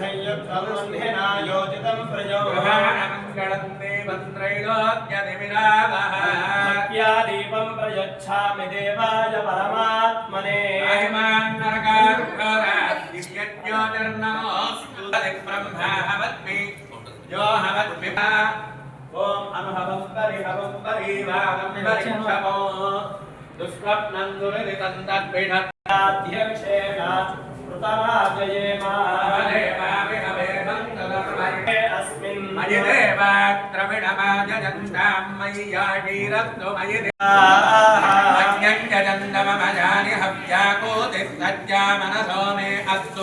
సంయుక్తయోజితం ప్రయోగంతే మంత్రైలోద్యదివిరామహ్యాదీపం ప్రయచ్చామి దేవాయ పరమాత్మనే దివ్యజ్యోతిర్నమోస్తు బ్రహ్మ హవద్మి యో హవద్మి హవం పరి హవం పరి వాగంబరిక్షమో దుష్స్వప్నం దురిదితం తద్విఢాధ్యక్షేణ అస్మిన్ మయిదేవాక్రవిణమాజయంతామయ్యాటీరత్తు మయిదేవాన్యం జజందమ మజాని హవ్యాకోతి సజ్జా మనసో మే అస్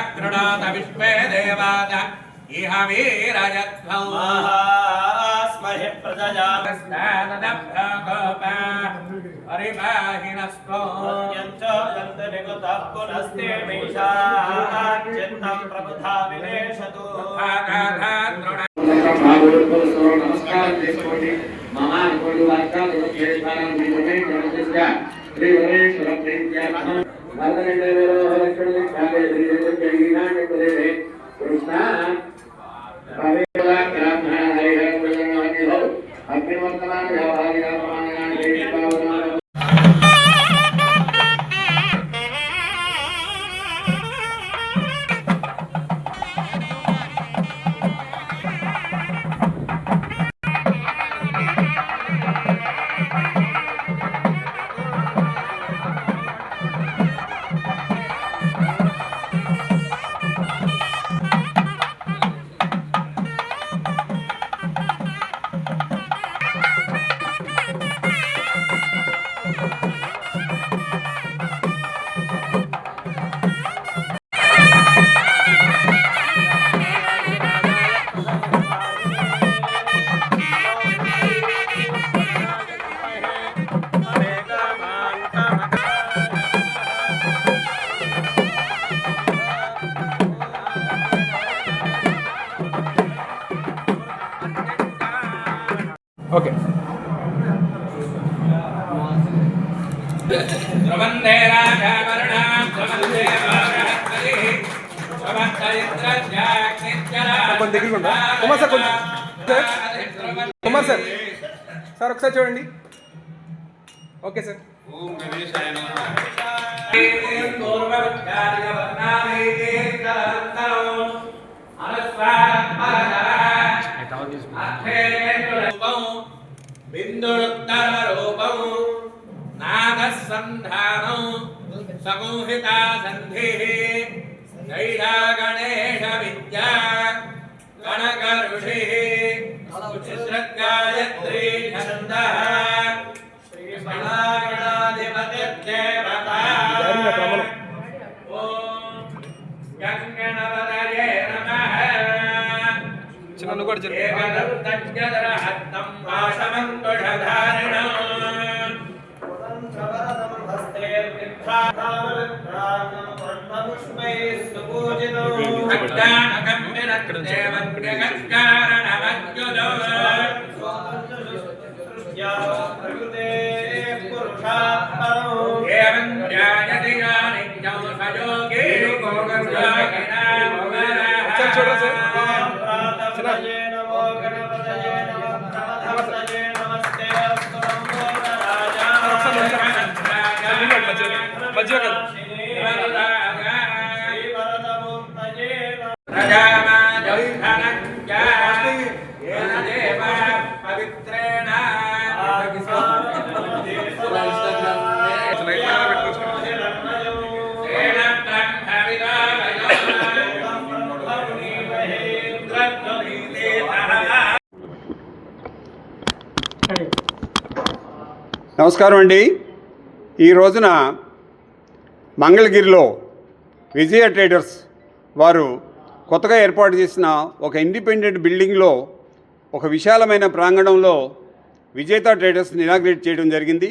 ఈశ్వరుర్వీరుడక్రుడాత విశ్వే దేవాద ఇహ వీరయత్వం महास्महि प्रजया పరిపాహినస్తో यञ्च यन्त निकुतः पुनस्ते मीशाच्चित्तं प्रबुधा विनेशतु నమస్కారం చేసుకోండి మమ అనుకోండి వాక్యాలు చేస్తాను మీరే జనసిద్ధ శ్రీ వరేశ్వర ప్రీత్యార్థం వరదనండే లక్ష్మణుడి ఖ్యాతే శ్రీ జగన్నాథ కుదేవే time. ఓకే. ప్రబంధే రాజావరణాం ప్రబంధే వారణపతి కొంచెం దగ్గరికి కుమార్ సార్ కొంచెం సార్. కుమార్ సార్ సార్ ఒకసారి చూడండి. Okay sir. ఓం గణేశాయ నమః. నాగసంధానం సమూహితా సంధి నైడా గణేశ విద్యా కనక ఋషి గాయత్రీ ఛంద చిన్న కూడా చెప్పు. ఏకదంతజ్ఞదరహస్తం పాశమంకుశధారిణం అజ్ఞానకం నమస్కారం అండి. ఈ రోజున మంగళగిరిలో విజయ ట్రేడర్స్ వారు కొత్తగా ఏర్పాటు చేసిన ఒక ఇండిపెండెంట్ బిల్డింగ్లో ఒక విశాలమైన ప్రాంగణంలో విజేత ట్రేడర్స్ని ఇనాగ్రేట్ చేయడం జరిగింది.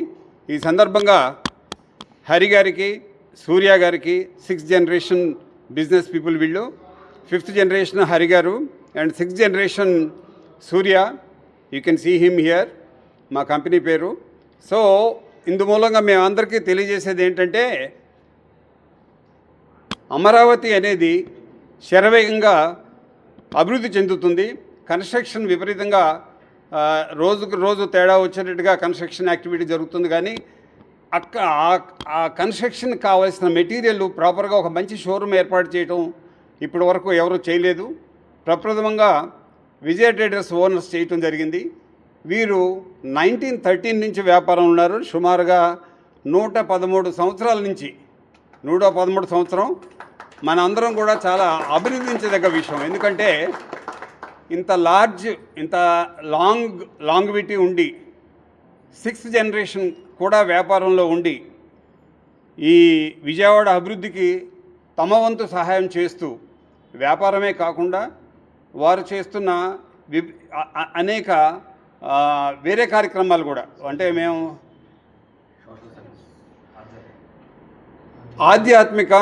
ఈ సందర్భంగా హరి గారికి సూర్య గారికి సిక్స్త్ జనరేషన్ బిజినెస్ పీపుల్ వీళ్ళు fifth generation Hari garu and sixth generation Surya. You can see him here. మా కంపెనీ పేరు. సో ఇందు మూలంగా మేమందరికీ తెలియజేసేది ఏంటంటే అమరావతి అనేది శరవేగంగా అభివృద్ధి చెందుతుంది. కన్స్ట్రక్షన్ విపరీతంగా రోజుకు రోజు తేడా వచ్చేటట్టుగా కన్స్ట్రక్షన్ యాక్టివిటీ జరుగుతుంది కానీ అక్క ఆ- ఆ కన్స్ట్రక్షన్ కావాల్సిన మెటీరియల్ ప్రాపర్గా ఒక మంచి షోరూమ్ ఏర్పాటు చేయడం ఇప్పటి వరకు ఎవరు చేయలేదు. ప్రప్రథమంగా విజయ ట్రేడర్స్ ఓనర్స్ చేయటం జరిగింది. వీరు నైన్టీన్ థర్టీన్ నుంచి వ్యాపారం ఉన్నారు. సుమారుగా నూట పదమూడు సంవత్సరాల నుంచి నూట పదమూడు సంవత్సరం మన అందరం కూడా చాలా అభినందించదగ్గ విషయం. ఎందుకంటే ఇంత లార్జ్ ఇంత లాంగ్ లాంగ్విటీ ఉండి సిక్స్త్ జనరేషన్ కూడా వ్యాపారంలో ఉండి ఈ విజయవాడ అభివృద్ధికి తమ వంతు సహాయం చేస్తూ వ్యాపారమే కాకుండా వారు చేస్తున్న అనేక వేరే కార్యక్రమాలు కూడా. అంటే మేము ఆధ్యాత్మిక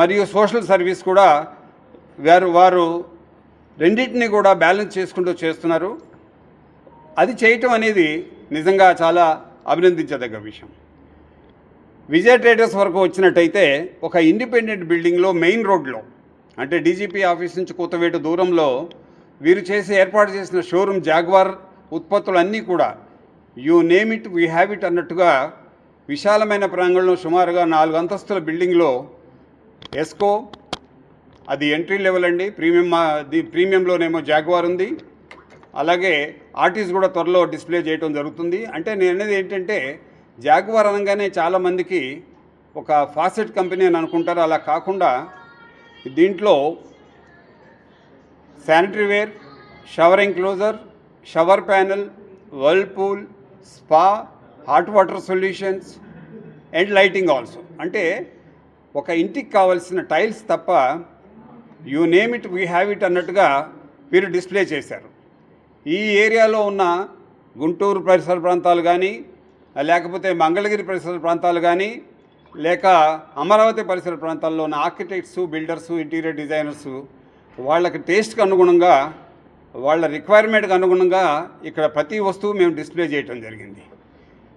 మరియు సోషల్ సర్వీస్ కూడా వారు వారు రెండింటిని కూడా బ్యాలెన్స్ చేసుకుంటూ చేస్తున్నారు. అది చేయటం అనేది నిజంగా చాలా అభినందించదగ్గ విషయం. విజయ ట్రేడర్స్ వరకు వచ్చినట్టయితే ఒక ఇండిపెండెంట్ బిల్డింగ్లో మెయిన్ రోడ్లో అంటే డీజీపీ ఆఫీస్ నుంచి కొత్తవేటు దూరంలో వీరు చేసి ఏర్పాటు చేసిన షోరూమ్ జాగ్వార్ ఉత్పత్తులన్నీ కూడా. You name it we have it అన్నట్టుగా విశాలమైన ప్రాంగణంలో సుమారుగా నాలుగు అంతస్తుల బిల్డింగ్లో ఎస్కో అది ఎంట్రీ లెవెల్ అండి. ప్రీమియం మా- ది ప్రీమియంలోనేమో జాగ్వార్ ఉంది. అలాగే ఆర్టీస్ కూడా త్వరలో డిస్ప్లే చేయడం జరుగుతుంది. అంటే నేను అనేది ఏంటంటే జాగ్వార్ అనగానే చాలామందికి ఒక ఫాసెట్ కంపెనీ అని అనుకుంటారు. అలా కాకుండా దీంట్లో sanitary ware shower enclosure shower panel whirlpool spa hot water solutions and lighting also అంటే ఒక ఇంటికి కావాల్సిన టైల్స్ తప్ప you name it we have it అన్నట్టుగా వీరు డిస్ప్లే చేశారు. ఈ ఏరియాలో ఉన్న గుంటూరు పరిసర ప్రాంతాలు కానీ లేకపోతే మంగళగిరి పరిసర ప్రాంతాలు కానీ లేక అమరావతి పరిసర ప్రాంతాల్లో ఉన్న ఆర్కిటెక్ట్స్ బిల్డర్స్ ఇంటీరియర్ డిజైనర్స్ వాళ్ళకి టేస్ట్కి అనుగుణంగా వాళ్ళ రిక్వైర్మెంట్కి అనుగుణంగా ఇక్కడ ప్రతి వస్తువు మేము డిస్ప్లే చేయటం జరిగింది.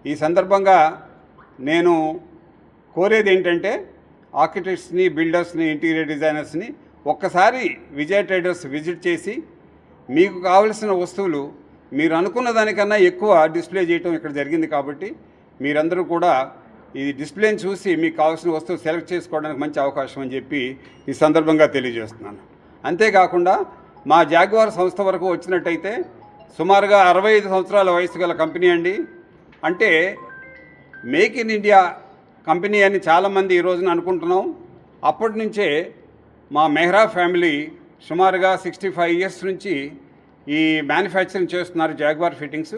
ఈ సందర్భంగా నేను కోరేది ఏంటంటే ఆర్కిటెక్ట్స్ని బిల్డర్స్ని ఇంటీరియర్ డిజైనర్స్ని ఒక్కసారి విజయ్ ట్రేడర్స్ విజిట్ చేసి మీకు కావలసిన వస్తువులు మీరు అనుకున్న దానికన్నా ఎక్కువ డిస్ప్లే చేయటం ఇక్కడ జరిగింది కాబట్టి మీరందరూ కూడా ఈ డిస్ప్లేని చూసి మీకు కావాల్సిన వస్తువు సెలెక్ట్ చేసుకోవడానికి మంచి అవకాశం అని చెప్పి ఈ సందర్భంగా తెలియజేస్తున్నాను. అంతేకాకుండా మా జాగ్వార్ సంస్థ వరకు వచ్చినట్టయితే సుమారుగా అరవై ఐదు సంవత్సరాల వయసు గల కంపెనీ అండి. అంటే మేక్ ఇన్ ఇండియా కంపెనీ అని చాలామంది ఈ రోజున అనుకుంటున్నాం. అప్పటి నుంచే మా మెహ్రా ఫ్యామిలీ సుమారుగా సిక్స్టీ ఫైవ్ ఇయర్స్ నుంచి ఈ మ్యానుఫ్యాక్చరింగ్ చేస్తున్నారు జాగ్వార్ ఫిట్టింగ్స్.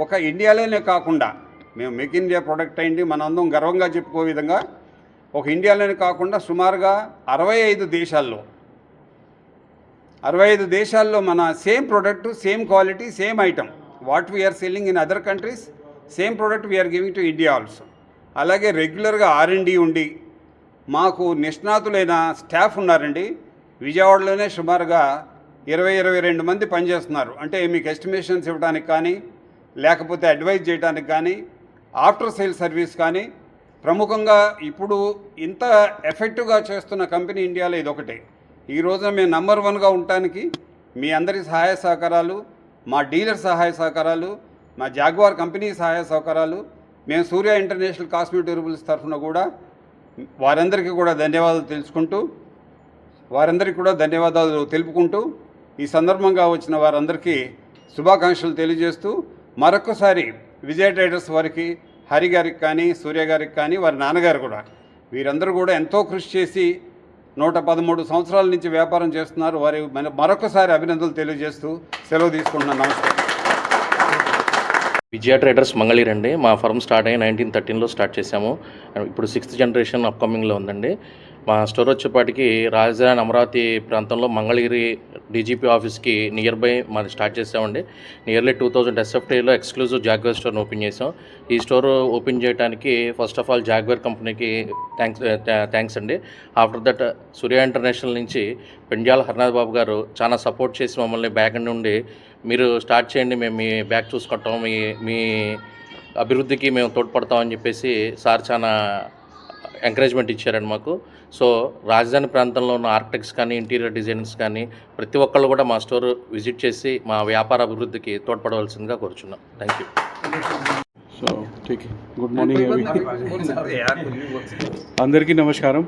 ఒక ఇండియాలోనే కాకుండా మేము మేక్ ఇండియా ప్రోడక్ట్ అయింది మన అందరం గర్వంగా చెప్పుకో విధంగా ఒక ఇండియాలోనే కాకుండా సుమారుగా అరవై ఐదు దేశాల్లో అరవై ఐదు దేశాల్లో మన same product same quality same item what we are selling in other countries same product we are giving to India also అలాగే రెగ్యులర్గా ఆర్ఎండి ఉండి మాకు నిష్ణాతులైన స్టాఫ్ ఉన్నారండి. విజయవాడలోనే సుమారుగా ఇరవై ఇరవై రెండు మంది పనిచేస్తున్నారు. అంటే మీకు ఎస్టిమేషన్స్ ఇవ్వడానికి కానీ లేకపోతే అడ్వైజ్ చేయడానికి కానీ ఆఫ్టర్ సేల్ సర్వీస్ కానీ ప్రముఖంగా ఇప్పుడు ఇంత ఎఫెక్టివ్గా చేస్తున్న కంపెనీ ఇండియాలో ఇది ఒకటే ఈ రోజున మేము నంబర్ వన్గా ఉండటానికి మీ అందరి సహాయ సహకారాలు మా డీలర్ సహాయ సహకారాలు మా జాగ్వార్ కంపెనీ సహాయ సహకారాలు మేము సూర్య ఇంటర్నేషనల్ కాస్మెటిక్ డ్యూరబుల్స్ తరఫున కూడా వారందరికీ కూడా ధన్యవాదాలు తెలుసుకుంటూ వారందరికీ కూడా ధన్యవాదాలు తెలుపుకుంటూ ఈ సందర్భంగా వచ్చిన వారందరికీ శుభాకాంక్షలు తెలియజేస్తూ మరొకసారి విజయ ట్రేడర్స్ వారికి హరి గారికి కానీ సూర్య గారికి కానీ వారి నాన్నగారు కూడా వీరందరూ కూడా ఎంతో కృషి చేసి నూట పదమూడు సంవత్సరాల నుంచి వ్యాపారం చేస్తున్నారు. వారి మరొకసారి అభినందనలు తెలియజేస్తూ సెలవు తీసుకుంటున్నాను. నమస్కారం విజయ ట్రేడర్స్ మంగళీర్ అండి మా ఫర్మ్ స్టార్ట్ అయ్యి నైన్టీన్ థర్టీన్లో స్టార్ట్ చేశాము. ఇప్పుడు సిక్స్త్ జనరేషన్ అప్కమింగ్లో ఉందండి. మా స్టోర్ వచ్చేపాటికి రాజధాని అమరావతి ప్రాంతంలో మంగళగిరి డీజీపీ ఆఫీస్కి నియర్ బై మనం స్టార్ట్ చేసామండి. నియర్లీ టూ థౌజండ్ ఎస్ఎఫ్టీలో ఎక్స్క్లూజివ్ జాగ్వర్ స్టోర్ని ఓపెన్ చేసాం. ఈ స్టోర్ ఓపెన్ చేయడానికి ఫస్ట్ ఆఫ్ ఆల్ జాగ్వర్ కంపెనీకి థ్యాంక్స్ థ్యాంక్స్ అండి. ఆఫ్టర్ దట్ సూర్య ఇంటర్నేషనల్ నుంచి పెంజాల హరినాథ్ బాబు గారు చాలా సపోర్ట్ చేసి మమ్మల్ని బ్యాక్ నుండి మీరు స్టార్ట్ చేయండి మేము మీ బ్యాక్ చూసుకుంటాం మీ మీ అభివృద్ధికి మేము తోడ్పడతామని చెప్పేసి సార్ చాలా ఎంకరేజ్మెంట్ ఇచ్చారండి మాకు. సో రాజధాని ప్రాంతంలో ఉన్న ఆర్కిటెక్ట్స్ కానీ ఇంటీరియర్ డిజైనర్స్ కానీ ప్రతి ఒక్కళ్ళు కూడా మా స్టోర్ విజిట్ చేసి మా వ్యాపార అభివృద్ధికి తోడ్పడవలసిందిగా కోరుచున్నాం. థ్యాంక్ యూ సో ఠీక్ గుడ్ మార్నింగ్ అందరికీ నమస్కారం.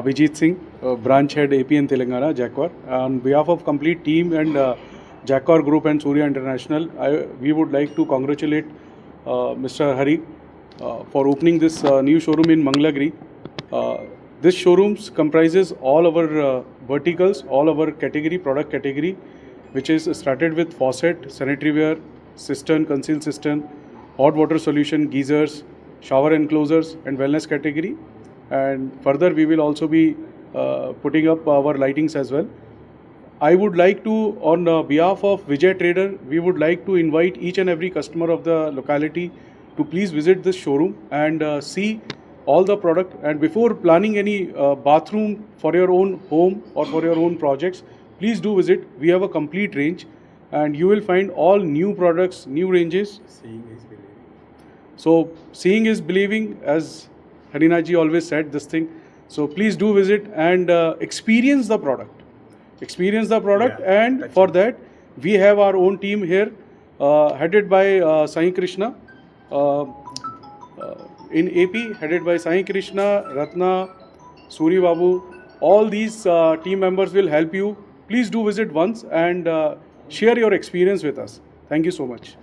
Abhijit Singh branch head A P N Telangana Jaquar on behalf of complete team and Jaquar group and Surya international I we would like to congratulate mister Hari for opening this new showroom in Mangalagiri this showrooms comprises all our uh, verticals all our category product category which is started with faucet sanitary ware cistern concealed cistern hot water solution geysers shower enclosures and wellness category. And further we will also be uh, putting up our lightings as well. I would like to, on uh, behalf of Vijay Trader, we would like to invite each and every customer of the locality to please visit this showroom and uh, see all the product. And before planning any uh, bathroom for your own home or for your own projects, please do visit. We have a complete range, and you will find all new products, new ranges. seeing is believing So, seeing is believing, as Harinaji always said this thing. So, please do visit and uh, experience the product. Experience the product, and for that, we have our own team here, uh, headed by uh, Sai Krishna. Uh, uh, in AP, headed by Sai Krishna, Ratna, Suri Babu, all these uh, team members will help you. Please do visit once and uh, share your experience with us. Thank you so much.